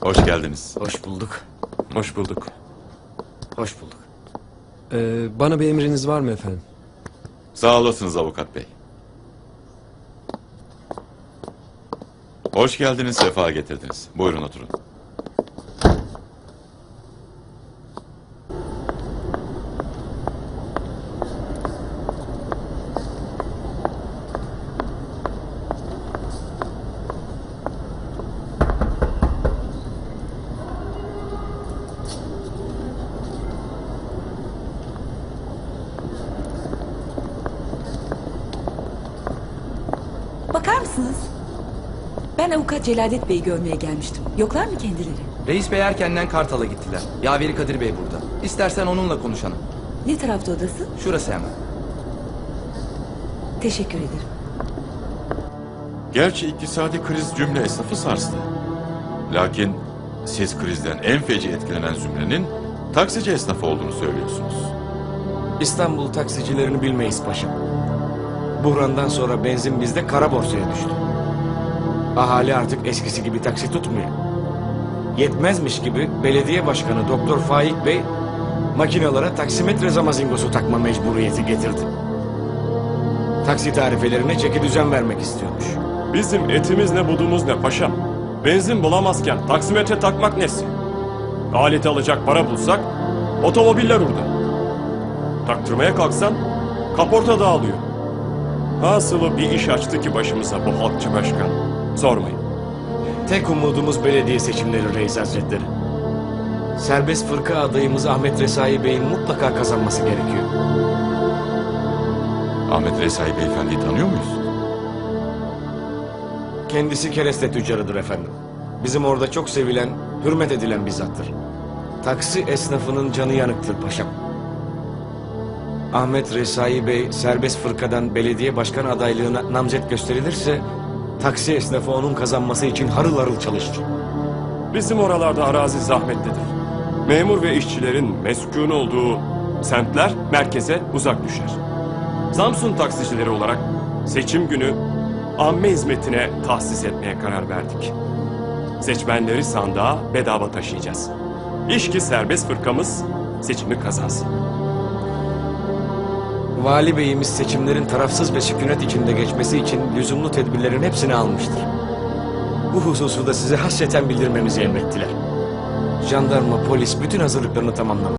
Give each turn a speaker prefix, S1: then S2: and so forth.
S1: Hoş geldiniz.
S2: Hoş bulduk.
S1: Hoş bulduk.
S2: Hoş bulduk.
S3: Ee, bana bir emriniz var mı efendim?
S1: Sağ olasınız avukat bey. Hoş geldiniz, sefa getirdiniz. Buyurun oturun.
S4: Bakar mısınız? Ben avukat Celadet Bey'i görmeye gelmiştim. Yoklar mı kendileri?
S2: Reis Bey erkenden Kartal'a gittiler. Yaveri Kadir Bey burada. İstersen onunla konuşalım.
S4: Ne tarafta odası?
S2: Şurası hemen.
S4: Teşekkür ederim.
S1: Gerçi iktisadi kriz cümle esnafı sarstı. Lakin siz krizden en feci etkilenen zümrenin taksici esnafı olduğunu söylüyorsunuz.
S5: İstanbul taksicilerini bilmeyiz paşam. Buhrandan sonra benzin bizde kara borsaya düştü. Ahali artık eskisi gibi taksi tutmuyor. Yetmezmiş gibi belediye başkanı Doktor Faik Bey makinalara taksimetre zamazingosu takma mecburiyeti getirdi. Taksi tarifelerine çeki düzen vermek istiyormuş.
S6: Bizim etimiz ne budumuz ne paşam. Benzin bulamazken taksimetre takmak nesi? Aleti alacak para bulsak otomobiller burada. Taktırmaya kalksan kaporta dağılıyor. Hasılı bir iş açtı ki başımıza bu halkçı başkan. Sormayın.
S5: Tek umudumuz belediye seçimleri reis hazretleri. Serbest fırka adayımız Ahmet Resai Bey'in mutlaka kazanması gerekiyor.
S1: Ahmet Resai Beyefendi'yi tanıyor muyuz?
S5: Kendisi kereste tüccarıdır efendim. Bizim orada çok sevilen, hürmet edilen bir zattır. Taksi esnafının canı yanıktır paşam. Ahmet Resai Bey serbest fırkadan belediye başkan adaylığına namzet gösterilirse... ...taksi esnafı onun kazanması için harıl harıl çalışır.
S6: Bizim oralarda arazi zahmetlidir. Memur ve işçilerin meskun olduğu semtler merkeze uzak düşer. Samsun taksicileri olarak seçim günü amme hizmetine tahsis etmeye karar verdik. Seçmenleri sandığa bedava taşıyacağız. İş ki serbest fırkamız seçimi kazansın.
S5: Vali Beyimiz seçimlerin tarafsız ve sükunet içinde geçmesi için lüzumlu tedbirlerin hepsini almıştır. Bu hususu da size hasreten bildirmemizi emrettiler. Jandarma, polis bütün hazırlıklarını tamamlamış.